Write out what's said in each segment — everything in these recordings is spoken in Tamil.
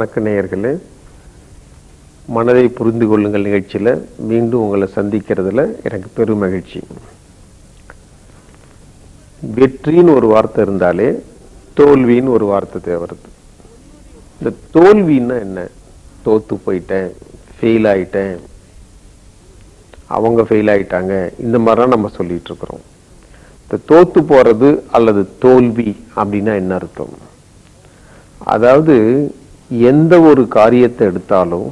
வணக்க நேயர்களே மனதை புரிந்து கொள்ளுங்கள் நிகழ்ச்சியில். மீண்டும் உங்களை சந்திக்கிறதுல எனக்கு பெரும் மகிழ்ச்சி. வெற்றின்னு ஒரு வார்த்தை இருந்தாலே தோல்வின்னு ஒரு வார்த்தை தேவைப்படுது. இந்த தோல்வின்னா என்ன? தோத்து போயிட்டேன் ஃபெயில் ஆயிட்டேன். அவங்க ஃபெயில் ஆயிட்டாங்க. இந்த மாதிரிலாம் நம்ம சொல்லிட்டு இருக்கிறோம். இந்த தோத்து போறது அல்லது தோல்வி அப்படின்னா என்ன அர்த்தம்? அதாவது எந்த ஒரு காரியத்தை எடுத்தாலும்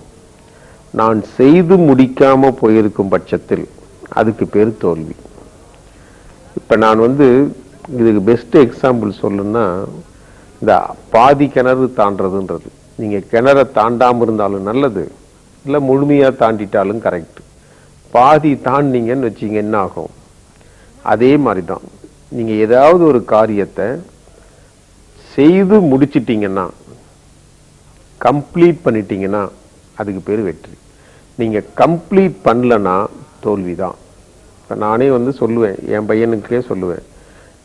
நான் செய்து முடிக்காம போயிருக்கும் பட்சத்தில் அதுக்கு பேர் தோல்வி. இப்போ நான் வந்து இதுக்கு பெஸ்ட் எக்ஸாம்பிள் சொல்லுன்னா இந்த பாதி கிணறு தாண்டதுன்றது நீங்கள் கிணற தாண்டாமல் இருந்தாலும் நல்லது இல்லை முழுமையாக தாண்டிட்டாலும் கரெக்ட் பாதி தாண்டிங்கன்னு வச்சிங்க என்ன ஆகும்? அதே மாதிரி தான் நீங்கள் ஏதாவது ஒரு காரியத்தை செய்து முடிச்சிட்டிங்கன்னா கம்ப்ளீட் பண்ணிட்டீங்கன்னா அதுக்கு பேர் வெற்றி. நீங்கள் கம்ப்ளீட் பண்ணலன்னா தோல்வி தான் இப்போ நானே வந்து சொல்லுவேன் என் பையனுக்கே சொல்லுவேன்.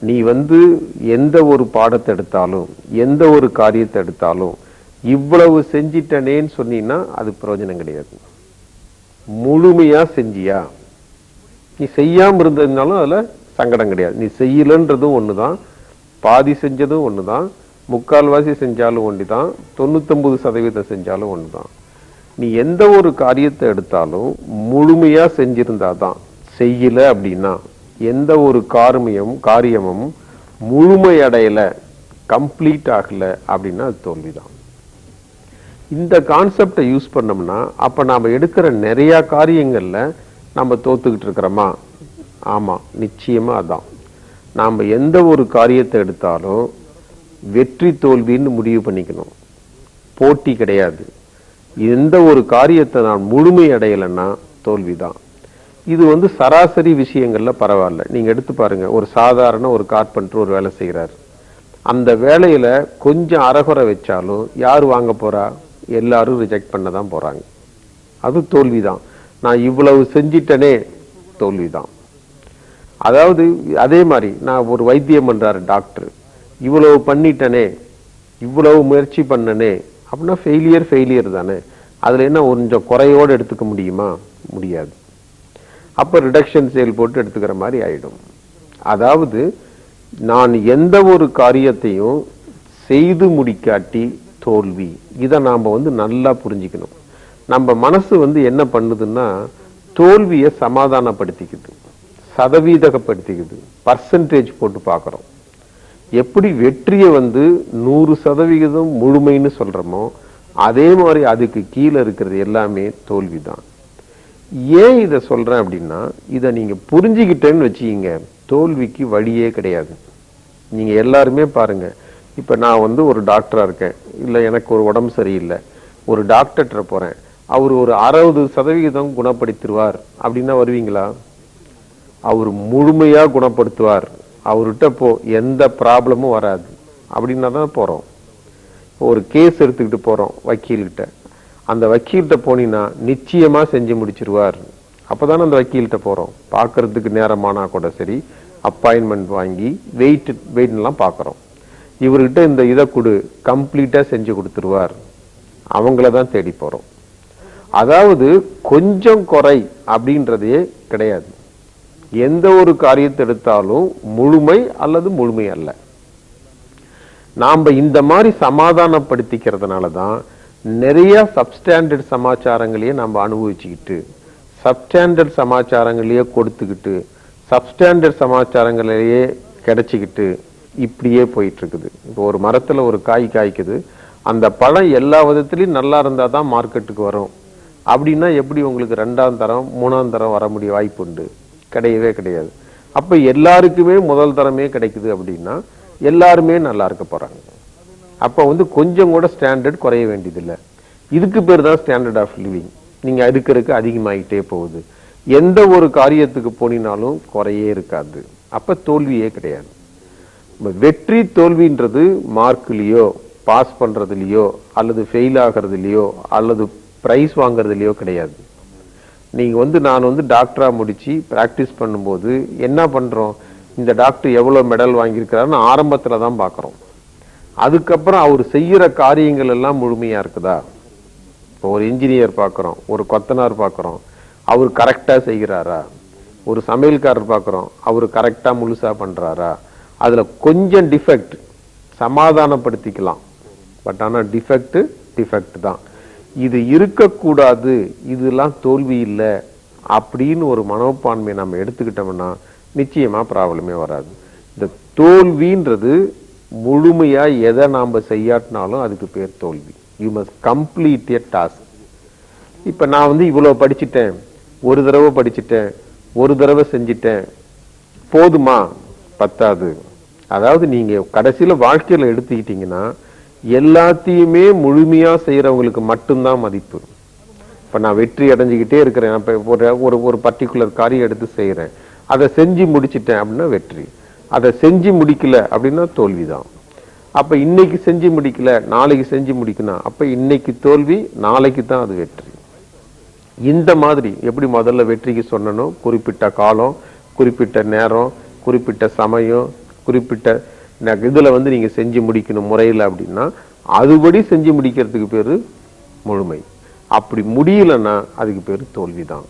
நீ வந்து எந்த ஒரு பாடத்தை எடுத்தாலும் எந்த ஒரு காரியத்தை எடுத்தாலும் இவ்வளவு செஞ்சிட்டனேன்னு சொன்னீங்கன்னா அது பிரயோஜனம் கிடையாது. முழுமையாக செஞ்சியா? நீ செய்யாமல் இருந்ததுனாலும் அதில் சங்கடம் கிடையாது. நீ செய்யலன்றதும் ஒண்ணுதான் பாதி செஞ்சதும் ஒண்ணுதான் முக்கால்வாசி செஞ்சாலும் ஒன்று தான் தொண்ணூத்தொம்பது சதவீதம் செஞ்சாலும் ஒன்று தான் நீ எந்த ஒரு காரியத்தை எடுத்தாலும் முழுமையாக செஞ்சிருந்தா தான் செய்யல அப்படின்னா எந்த ஒரு காரியமும் காரியமும் முழுமையடையல கம்ப்ளீட் ஆகல அப்படின்னா அது தோல்விதான். இந்த கான்செப்டை யூஸ் பண்ணோம்னா அப்போ நாம் எடுக்கிற நிறையா காரியங்களில் நம்ம தோத்துக்கிட்டு இருக்கிறோமா? ஆமாம் நிச்சயமாக அதான். நாம் எந்த ஒரு காரியத்தை எடுத்தாலும் வெற்றி தோல்வின்னு முடிவு பண்ணிக்கணும். போட்டி கிடையாது. எந்த ஒரு காரியத்தை நான் முழுமை அடையலைன்னா தோல்வி தான் இது வந்து சராசரி விஷயங்களில் பரவாயில்ல. நீங்கள் எடுத்து பாருங்கள் ஒரு சாதாரண ஒரு கார்பெண்டர் ஒரு வேலை செய்கிறார் அந்த வேலையில் கொஞ்சம் அறகுறை வச்சாலும் யார் வாங்க போகிறா எல்லாரும் ரிஜெக்ட் பண்ண தான் போகிறாங்க அது தோல்விதான். நான் இவ்வளவு செஞ்சிட்டனே தோல்விதான். அதாவது அதே மாதிரி நான் ஒரு வைத்தியம் பண்ணுறாரு டாக்டர். இவ்வளவு பண்ணிட்டனே இவ்வளவு முயற்சி பண்ணனே அப்படின்னா ஃபெயிலியர் ஃபெயிலியர் தானே. அதில் என்ன கொஞ்சம் குறையோடு எடுத்துக்க முடியுமா? முடியாது. அப்போ ரிடக்ஷன் சேல் போட்டு எடுத்துக்கிற மாதிரி ஆயிடும். அதாவது நான் எந்த ஒரு காரியத்தையும் செய்து முடிக்காட்டி தோல்வி. இதை நாம் வந்து நல்லா புரிஞ்சுக்கணும். நம்ம மனசு வந்து என்ன பண்ணுதுன்னா தோல்வியை சமாதானப்படுத்திக்குது. சதவீதகப்படுத்திக்குது. பர்சன்டேஜ் போட்டு பார்க்குறோம். எப்படி வெற்றியை வந்து நூறு சதவிகிதம் முழுமைன்னு சொல்கிறோமோ அதே மாதிரி அதுக்கு கீழே இருக்கிறது எல்லாமே தோல்விதான். ஏன் இதை சொல்கிறேன் அப்படின்னா இதை நீங்கள் புரிஞ்சுக்கிட்டேன்னு வச்சுக்கிங்க தோல்விக்கு வழியே கிடையாது. நீங்கள் எல்லாருமே பாருங்க இப்போ நான் வந்து ஒரு டாக்டராக இருக்கேன் இல்லை எனக்கு ஒரு உடம்பு சரியில்லை ஒரு டாக்டர்கிட்ட போகிறேன் அவர் ஒரு அறுபது சதவிகிதம் குணப்படுத்திடுவார் அப்படின்னா வருவீங்களா? அவர் முழுமையாக குணப்படுத்துவார். அவர்கிட்ட போ எந்த ப்ராப்ளமும் வராது. அப்படின்னா தான் போகிறோம் ஒரு கேஸ் எடுத்துக்கிட்டு போகிறோம் வக்கீல்கிட்ட. அந்த வக்கீல்கிட்ட போனீங்கன்னா நிச்சயமாக செஞ்சு முடிச்சிருவார். அப்பதானே அந்த வக்கீல்கிட்ட போகிறோம் பார்க்கறதுக்கு நேரமானா கூட சரி அப்பாயின்மெண்ட் வாங்கி வெயிட் வெயிட்லாம் பார்க்குறோம். இவர்கிட்ட இந்த இதை கொடு கம்ப்ளீட்டாக செஞ்சு கொடுத்துருவார். அவங்கள தான் தேடி போகிறோம் அதாவது கொஞ்சம் குறை அப்படின்றதே கிடையாது. எந்த ஒரு காரியத்தை எடுத்தாலும் முழுமை அல்லது முழுமை அல்ல. நாம் இந்த மாதிரி சமாதானப்படுத்திக்கிறதுனால தான் நிறைய சப்ஸ்டாண்டர்ட் சமாச்சாரங்களையே நம்ம அனுபவிச்சுக்கிட்டு சப்ஸ்டாண்டர்ட் சமாச்சாரங்களையே கொடுத்துக்கிட்டு சப்ஸ்டாண்டர்ட் சமாச்சாரங்களையே கிடைச்சிக்கிட்டு இப்படியே போயிட்டுருக்குது. இப்போ ஒரு மரத்தில் ஒரு காய் காய்க்குது. அந்த பழம் எல்லா விதத்துலையும் நல்லா இருந்தால் தான் மார்க்கெட்டுக்கு வரும். அப்படின்னா எப்படி உங்களுக்கு ரெண்டாம் தரம் மூணாம் தரம் வர முடிய வாய்ப்பு உண்டு கிடையவே கிடையாது. அப்ப எல்லாருக்குமே முதல் தரமே கிடைக்குது அப்படின்னா எல்லாருமே நல்லா இருக்க போறாங்க. அப்ப வந்து கொஞ்சம் கூட ஸ்டாண்டர்ட் குறைய வேண்டியதில்லை. இதுக்கு பேர் தான் ஸ்டாண்டர்ட் ஆஃப் லிவிங் நீங்க இருக்கிறதுக்கு அதிகமாயிட்டே போகுது. எந்த ஒரு காரியத்துக்கு போனினாலும் குறையே இருக்காது. அப்ப தோல்வியே கிடையாது. வெற்றி தோல்வின்றது மார்க்லேயோ பாஸ் பண்ணுறதுலையோ அல்லது ஃபெயில் ஆகிறதுலையோ அல்லது பிரைஸ் வாங்குறதுலையோ கிடையாது. நீங்கள் வந்து நான் வந்து டாக்டராக முடித்து ப்ராக்டிஸ் பண்ணும்போது என்ன பண்ணுறோம் இந்த டாக்டர் எவ்வளோ மெடல் வாங்கியிருக்கிறாருன்னு ஆரம்பத்தில் தான் பார்க்குறோம். அதுக்கப்புறம் அவர் செய்கிற காரியங்கள் எல்லாம் முழுமையாக இருக்குதா? இப்போ ஒரு இன்ஜினியர் பார்க்குறோம் ஒரு கொத்தனார் பார்க்குறோம் அவர் கரெக்டாக செய்கிறாரா? ஒரு சமையல்காரர் பார்க்குறோம் அவர் கரெக்டாக முழுசாக பண்ணுறாரா அதில் கொஞ்சம் டிஃபெக்ட் சமாதானப்படுத்திக்கலாம். பட் ஆனால் டிஃபெக்ட்டு டிஃபெக்ட் தான். இது இருக்கக்கூடாது இதெல்லாம் தோல்வி இல்லை அப்படின்னு ஒரு மனோப்பான்மையை நம்ம எடுத்துக்கிட்டோம்னா நிச்சயமா ப்ராப்ளமே வராது. இந்த தோல்வின்றது முழுமையா எதை நாம செய்யாட்டினாலும் அதுக்கு பேர் தோல்வி. You must complete a task இப்ப நான் வந்து இவ்வளவு படிச்சிட்டேன் ஒரு தடவை படிச்சிட்டேன் ஒரு தடவை செஞ்சிட்டேன். போதுமா? பத்தாது. அதாவது நீங்க கடைசியில வாழ்க்கையில எடுத்துக்கிட்டிங்கன்னா எல்லாத்தையுமே முழுமையா செய்யறவங்களுக்கு மட்டும்தான் மதிப்பு. இப்ப நான் வெற்றி அடைஞ்சிக்கிட்டே இருக்கிறேன். இப்போ ஒரு ஒரு ஒரு பர்டிகுலர் காரியம் எடுத்து செய்யறேன் அதை செஞ்சு முடிச்சிட்டேன் அப்படின்னா வெற்றி. அதை செஞ்சு முடிக்கல அப்படின்னா தோல்விதான். அப்ப இன்னைக்கு செஞ்சு முடிக்கல நாளைக்கு செஞ்சு முடிக்கணும். அப்ப இன்னைக்கு தோல்வி நாளைக்கு தான் அது வெற்றி. இந்த மாதிரி எப்படி முதல்ல வெற்றிக்கு சொன்னனோ குறிப்பிட்ட காலம் குறிப்பிட்ட நேரம் குறிப்பிட்ட சமயம் குறிப்பிட்ட இதுல வந்து நீங்க செஞ்சு முடிக்கணும் முறையில் அப்படின்னா அதுபடி செஞ்சு முடிக்கிறதுக்கு பேரு முழுமை. அப்படி முடியலன்னா அதுக்கு பேரு தோல்விதான்.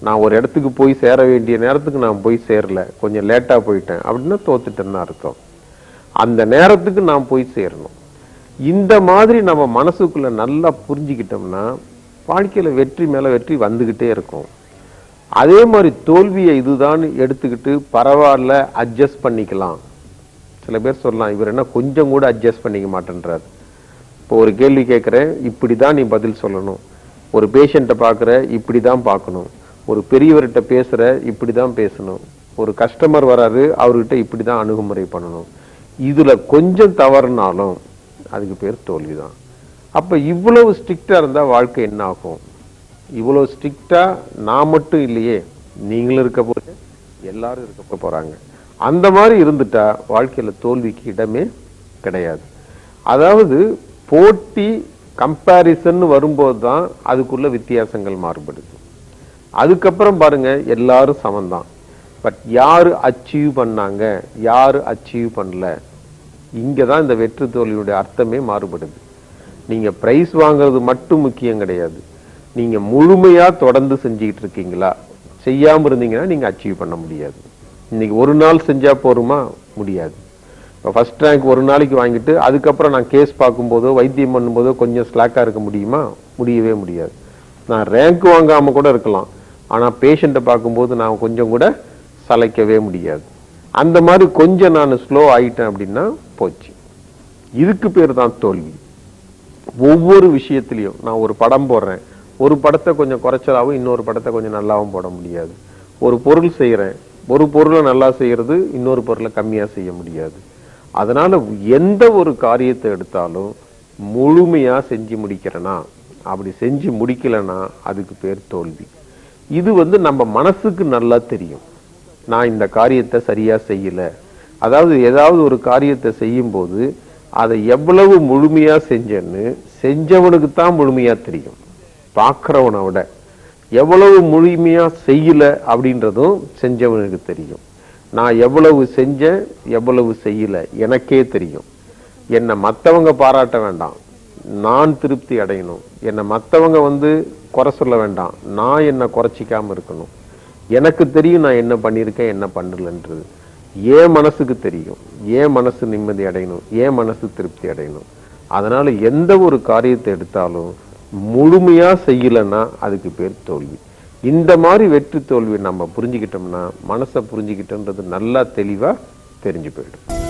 நான் ஒரு இடத்துக்கு போய் சேர வேண்டிய நேரத்துக்கு நான் போய் சேரல கொஞ்சம் லேட்டா போயிட்டேன் அப்படின்னா தோத்துட்டேன்னு அர்த்தம். அந்த நேரத்துக்கு நான் போய் சேரணும். இந்த மாதிரி நம்ம மனசுக்குள்ள நல்லா புரிஞ்சுக்கிட்டோம்னா வாழ்க்கையில வெற்றி மேல வெற்றி வந்துகிட்டே இருக்கும். அதே மாதிரி தோல்வியை இதுதான் எடுத்துக்கிட்டு பரவாயில்ல அட்ஜஸ்ட் பண்ணிக்கலாம். சில பேர் சொல்லலாம் இவர் என்ன கொஞ்சம் கூட அட்ஜஸ்ட் பண்ணிக்க மாட்டேன்றார். இப்போ ஒரு கேள்வி கேட்குறேன் இப்படி தான் நீ பதில் சொல்லணும். ஒரு பேஷண்ட்டை பார்க்குற இப்படி தான் பார்க்கணும். ஒரு பெரியவர்கிட்ட பேசுற இப்படி தான் பேசணும். ஒரு கஸ்டமர் வராரு அவர்கிட்ட இப்படி தான் அணுகுமுறை பண்ணணும். இதுல கொஞ்சம் தவறுனாலும் அதுக்கு பேர் தோல்விதான். அப்ப இவ்வளவு ஸ்ட்ரிக்டாக இருந்தா வாழ்க்கை என்ன ஆகும்? இவ்வளவு ஸ்ட்ரிக்டாக நான் மட்டும் இல்லையே நீங்களும் இருக்க போகிறேன் எல்லாரும் இருக்க போறாங்க. அந்த மாதிரி இருந்துட்டா வாழ்க்கையில் தோல்விக்கு இடமே கிடையாது. அதாவது போட்டி கம்பேரிசன் வரும்போது தான் அதுக்குள்ள வித்தியாசங்கள் மாறுபடுது. அதுக்கப்புறம் பாருங்க எல்லாரும் சமந்தான். பட் யார் அச்சீவ் பண்ணாங்க யார் அச்சீவ் பண்ணல இங்கே தான் இந்த வெற்றி தோல்வியுடைய அர்த்தமே மாறுபடுது. நீங்கள் ப்ரைஸ் வாங்குறது மட்டும் முக்கியம் கிடையாது. நீங்கள் முழுமையாக தொடர்ந்து செஞ்சுக்கிட்டு இருக்கீங்களா? செய்யாமல் இருந்தீங்கன்னா நீங்கள் அச்சீவ் பண்ண முடியாது. இன்னைக்கு ஒரு நாள் செஞ்சா போருமா? முடியாது. இப்போ ஃபர்ஸ்ட் ரேங்க் ஒரு நாளைக்கு வாங்கிட்டு அதுக்கப்புறம் நான் கேஸ் பார்க்கும்போதோ வைத்தியம் பண்ணும்போதோ கொஞ்சம் ஸ்லாக்காக இருக்க முடியுமா? முடியவே முடியாது. நான் ரேங்க் வாங்காமல் கூட இருக்கலாம். ஆனால் பேஷண்ட்டை பார்க்கும்போது நான் கொஞ்சம் கூட சளைக்கவே முடியாது. அந்த மாதிரி கொஞ்சம் நான் ஸ்லோ ஆகிட்டேன் அப்படின்னா போச்சு. இதுக்கு பேர் தான் தோல்வி. ஒவ்வொரு விஷயத்துலையும் நான் ஒரு படம் போடுறேன். ஒரு படத்தை கொஞ்சம் குறைச்சலாவும் இன்னொரு படத்தை கொஞ்சம் நல்லாவும் போட முடியாது. ஒரு பொருள் செய்கிறேன் ஒரு பொருளை நல்லா செய்கிறது இன்னொரு பொருளை கம்மியாக செய்ய முடியாது. அதனால் எந்த ஒரு காரியத்தை எடுத்தாலும் முழுமையாக செஞ்சு முடிக்கிறேனா அப்படி செஞ்சு முடிக்கலைன்னா அதுக்கு பேர் தோல்வி. இது வந்து நம்ம மனசுக்கு நல்லா தெரியும். நான் இந்த காரியத்தை சரியாக செய்யலை. அதாவது ஏதாவது ஒரு காரியத்தை செய்யும்போது அதை எவ்வளவு முழுமையாக செஞ்சேன்னு செஞ்சவனுக்கு தான் முழுமையாக தெரியும். பார்க்குறவனை விட. எவ்வளவு முழுமையா செய்யல அப்படின்றதும் செஞ்சவனுக்கு தெரியும். நான் எவ்வளவு செஞ்சேன் எவ்வளவு செய்யல எனக்கே தெரியும். என்னை மத்தவங்க பாராட்ட வேண்டாம். நான் திருப்தி அடையணும். என்னை மற்றவங்க வந்து குறை சொல்ல வேண்டாம். நான் என்னை குறைச்சிக்காம இருக்கணும். எனக்கு தெரியும் நான் என்ன பண்ணியிருக்கேன் என்ன பண்ணலன்றது. ஏன் மனசுக்கு தெரியும். ஏன் மனசு நிம்மதி அடையணும். ஏன் மனசு திருப்தி அடையணும். அதனால் எந்த ஒரு காரியத்தை எடுத்தாலும் முழுமையா செய்யலைன்னா அதுக்கு பேர் தோல்வி. இந்த மாதிரி வெற்றி தோல்வி நம்ம புரிஞ்சுக்கிட்டோம்னா மனசை புரிஞ்சுக்கிட்டோன்றது நல்லா தெளிவா தெரிஞ்சு போயிடும்.